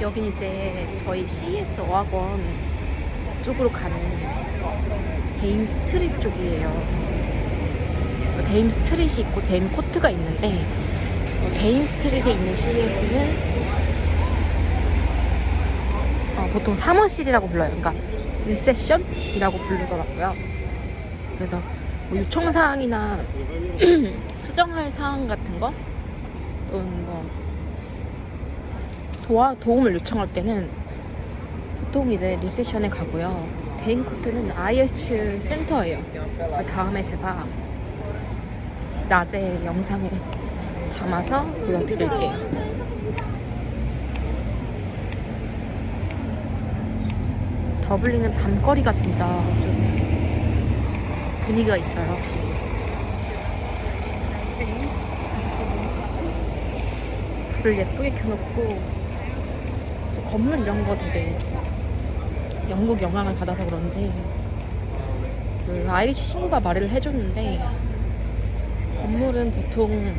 여긴 이제 저희 CES 어학원 쪽으로 가는 데임 스트릿 쪽이에요. 데임 스트릿이 있고 데임 코트가 있는데 어, 데임 스트릿에 있는 CES는 어, 보통 사무실이라고 불러요. 그러니까 리세션이라고 부르더라고요. 그래서 뭐 요청 사항이나 수정할 사항 같은 거 또는 뭐 도와, 도움을 요청할 때는 보통 이제 리세션에 가고요. 데인 코트는 IH 센터예요. 그 다음에 제가 낮에 영상에 담아서 보여드릴게요. 더블린은 밤거리가 진짜 좀 분위기가 있어요, 확실히. 불을 예쁘게 켜놓고 또 건물 이런 거 되게 영국 영향을 받아서 그런지 그 아이리시 친구가 말을 해줬는데 건물은 보통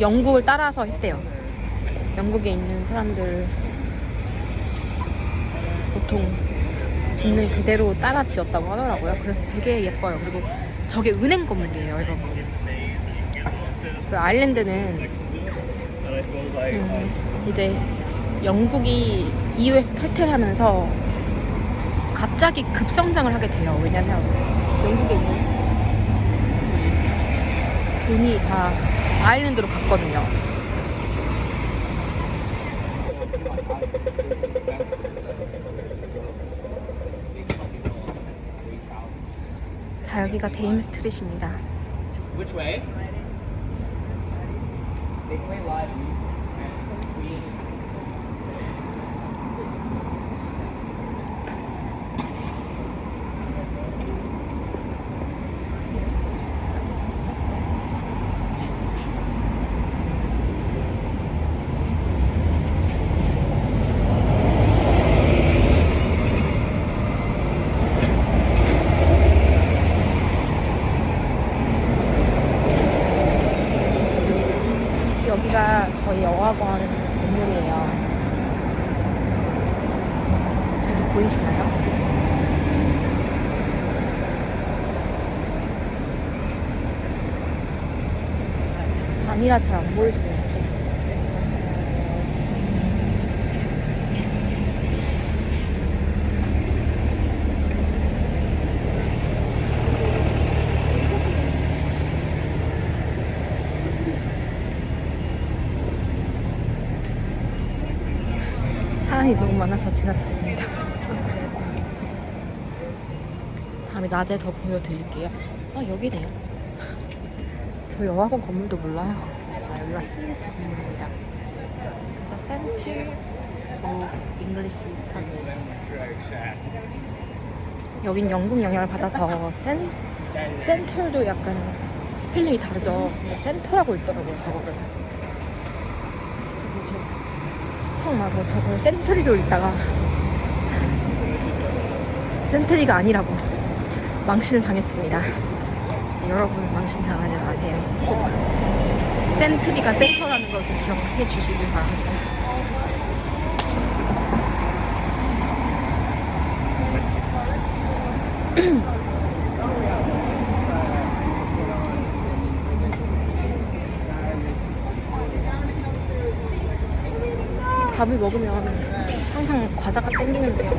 영국을 따라서 했대요. 영국에 있는 사람들 보통 짓는 그대로 따라 지었다고 하더라고요. 그래서 되게 예뻐요. 그리고 저게 은행 건물이에요, 여러분. 그 아일랜드는 음, 이제 영국이 EU에서 탈퇴를 하면서 갑자기 급성장을 하게 돼요. 왜냐면 영국에 있는 돈이 다 아일랜드로 갔거든요. 자, 여기가 데임 스트릿입니다. Which way? 저희 어학원 건물이에요. 저기 보이시나요? 밤이라 잘 안 보일 수 있는데 말씀하시면 사람이 너무 많아서 지나쳤습니다. 다음에 낮에 더 보여드릴게요. 아 여기네요. 저희 어학원 건물도 몰라요. 자 여기가 CS 건물입니다. 그래서 센트 오 잉글리시 스타디스. 여긴 영국 영향을 받아서 센 센터도 약간 스펠링이 다르죠. 센터라고 읽더라고요 저거를. 그래서 제가 처음 와서 저걸 센트리로 읽다가 센트리가 아니라고 망신을 당했습니다. 여러분 망신 당하지 마세요. 꼭 센트리가 센터라는 것을 기억해 주시길 바랍니다. 밥을 먹으면 항상 과자가 땡기는데요.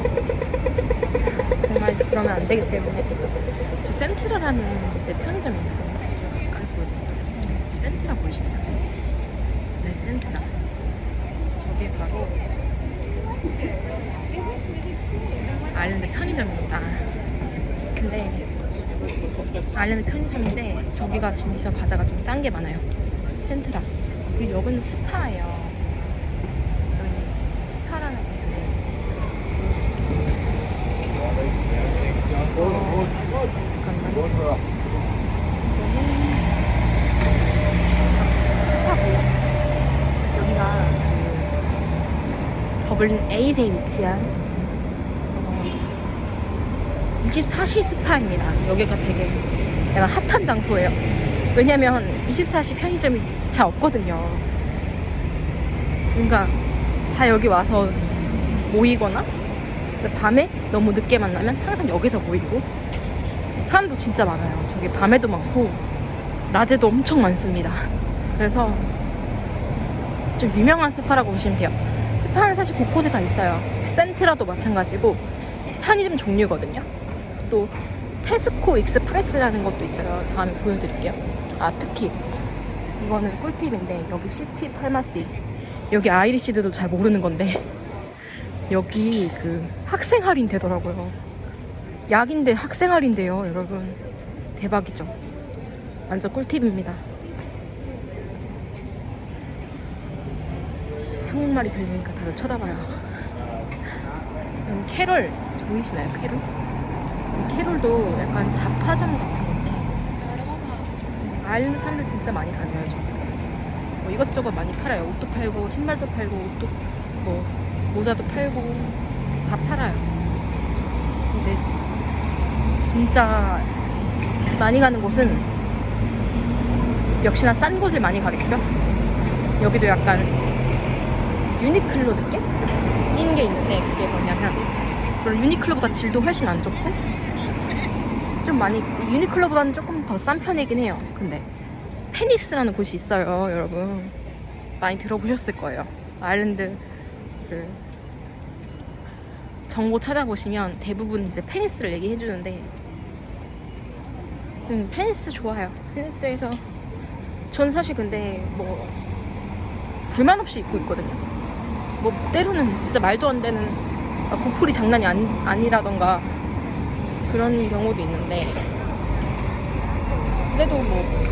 정말 그러면 안 되기 때문에 저 센트라라는 이제 편의점이 있는데 저 가까이 보여드릴게요. 저 센트라 보이시나요? 네, 센트라. 저게 바로 아일랜드 편의점입니다. 근데 아일랜드 편의점인데 저기가 진짜 과자가 좀 싼 게 많아요. 센트라. 그리고 여기는 스파예요. 여기 스파라는 곳인데 스파 보이시나요? 여기가 그 더블린 에이세에 위치한 어, 24시 스파입니다. 여기가 되게 약간 핫한 장소예요. 왜냐면 24시 편의점이 잘 없거든요. 뭔가 다 여기 와서 모이거나 밤에 너무 늦게 만나면 항상 여기서 모이고 사람도 진짜 많아요. 저기 밤에도 많고 낮에도 엄청 많습니다. 그래서 좀 유명한 스파라고 보시면 돼요. 스파는 사실 곳곳에 다 있어요. 센트라도 마찬가지고 편의점 종류거든요. 또 테스코 익스프레스라는 것도 있어요. 다음에 보여드릴게요. 아 특히 이거는 꿀팁인데 여기 시티 팔마시 여기 아이리시드도 잘 모르는 건데 여기 그 학생 할인 되더라고요. 약인데 학생 할인데요, 여러분. 대박이죠. 완전 꿀팁입니다. 한국말이 들리니까 다들 쳐다봐요. 음, 캐롤 보이시나요, 캐롤? 이 캐롤도 약간 잡화점 같은 건데 아일랜드 사람들 진짜 많이 다녀요, 저. 뭐 이것저것 많이 팔아요. 옷도 팔고 신발도 팔고 옷도 뭐 모자도 팔고 다 팔아요. 근데 진짜 많이 가는 곳은 역시나 싼 곳을 많이 가겠죠. 여기도 약간 유니클로 느낌? 인 게 있는데 그게 뭐냐면 물론 유니클로보다 질도 훨씬 안 좋고 좀 많이 유니클로보다는 조금 더 싼 편이긴 해요. 근데 페니스라는 곳이 있어요, 여러분. 많이 들어보셨을 거예요. 아일랜드 그 정보 찾아보시면 대부분 이제 페니스를 얘기해 주는데 음, 페니스 좋아요. 페니스에서 전 사실 근데 뭐 불만 없이 입고 있거든요. 뭐 때로는 진짜 말도 안 되는 아, 보풀이 장난이 아니, 아니라던가 그런 경우도 있는데 그래도 뭐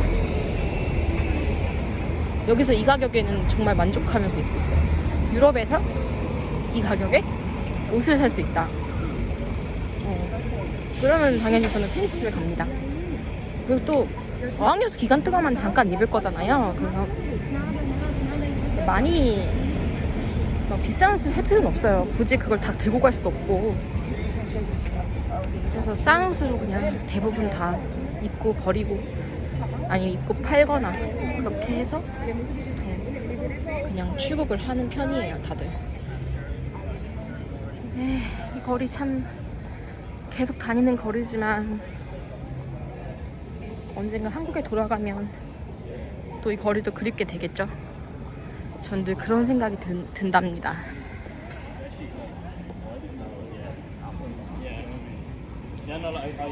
여기서 이 가격에는 정말 만족하면서 입고 있어요. 유럽에서 이 가격에 옷을 살 수 있다. 어, 그러면 당연히 저는 페니스를 갑니다. 그리고 또 어학연수 기간 동안만 잠깐 입을 거잖아요. 그래서 많이 막 비싼 옷을 살 필요는 없어요. 굳이 그걸 다 들고 갈 수도 없고. 그래서 싼 옷으로 그냥 대부분 다 입고 버리고 아니면 입고 팔거나 그렇게 해서 그냥 출국을 하는 편이에요, 다들. 에이, 이 거리 참 계속 다니는 거리지만 언젠가 한국에 돌아가면 또 이 거리도 그립게 되겠죠. 전 늘 그런 생각이 든, 든답니다.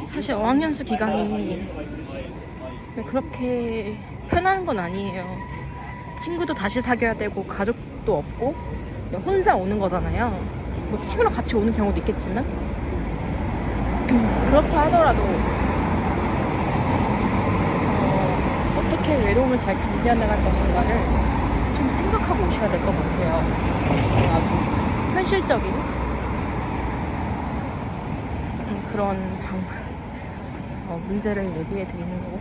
사실 어학연수 기간이 그렇게 편한 건 아니에요. 친구도 다시 사귀어야 되고 가족도 없고 혼자 오는 거잖아요. 뭐 친구랑 같이 오는 경우도 있겠지만 그렇게 하더라도 어, 어떻게 외로움을 잘 견뎌나갈 것인가를 좀 생각하고 오셔야 될 것 같아요. 아주 현실적인 음, 그런 방, 어, 문제를 얘기해 드리는 거고.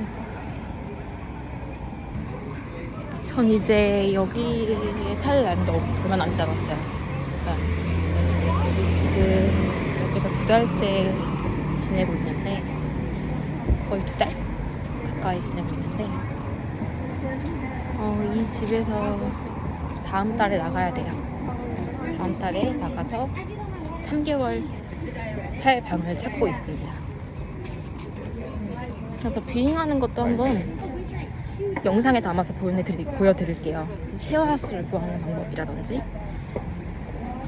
전 이제 여기에 살 날도 얼마 남지 않았어요. 그러니까 지금 여기서 두 달째 지내고 있는데 거의 두 달 가까이 지내고 있는데 어, 이 집에서 다음 달에 나가야 돼요. 다음 달에 나가서 3개월 살 방을 찾고 있습니다. 그래서 뷰잉하는 것도 한번 영상에 담아서 보여드릴, 보여드릴게요. 쉐어하우스를 구하는 방법이라든지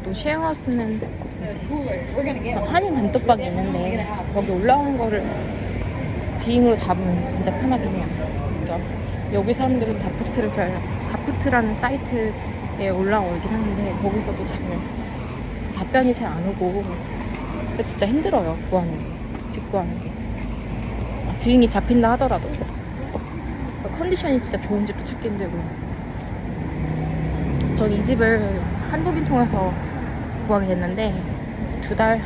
또 쉐어하우스는 이제 한인 단톡방이 있는데 거기 올라오는 거를 비잉으로 잡으면 진짜 편하긴 해요. 그러니까 여기 사람들은 다프트를 잘 다프트라는 사이트에 올라오긴 하는데 거기서도 잘 답변이 잘 안 오고 진짜 힘들어요 구하는 게 직구하는 게. 아, 비잉이 잡힌다 하더라도. 컨디션이 진짜 좋은 집도 찾기 힘들고 전 이 집을 한국인 통해서 구하게 됐는데 두 달